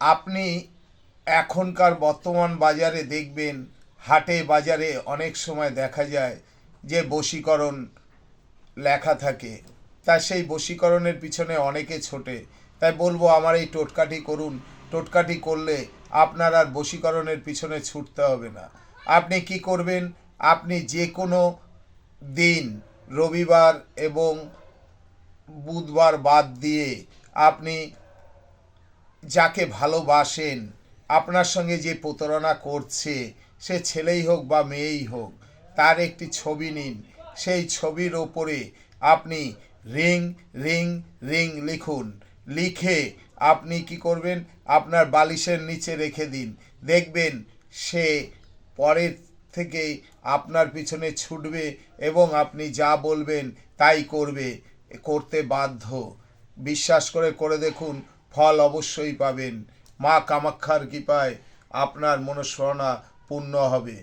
আপনি এখনকার বর্তমান বাজারে দেখবেন, হাটে, বাজারে অনেক সময় দেখা যায় যে বশীকরণ লেখা থাকে। তা সেই বশীকরণের পিছনে অনেকে ছোটে। তাই বলব, আমার এই টোটকাটি করুন। টোটকাটি করলে আপনার আর বশীকরণের পিছনে ছুটতে হবে না। আপনি কি করবেন? আপনি যে কোনো দিন, রবিবার এবং বুধবার বাদ দিয়ে আপনি যাকে ভালোবাসেন, আপনার সঙ্গে যে প্রতারণা করছে, সে ছেলেই হোক বা মেয়েই হোক, তার একটি ছবি নিন। সেই ছবির ওপরে আপনি রিং রিং রিং লিখুন। লিখে আপনি কি করবেন? আপনার বালিশের নিচে রেখে দিন। দেখবেন সে পরের থেকে আপনার পিছনে ছুটবে এবং আপনি যা বলবেন তাই করবে, করতে বাধ্য। বিশ্বাস করে করে দেখুন ফল অবশ্যই পাবেন। মা কামাক্ষার কৃপায় আপনার মনস্মরণা পূর্ণ হবে।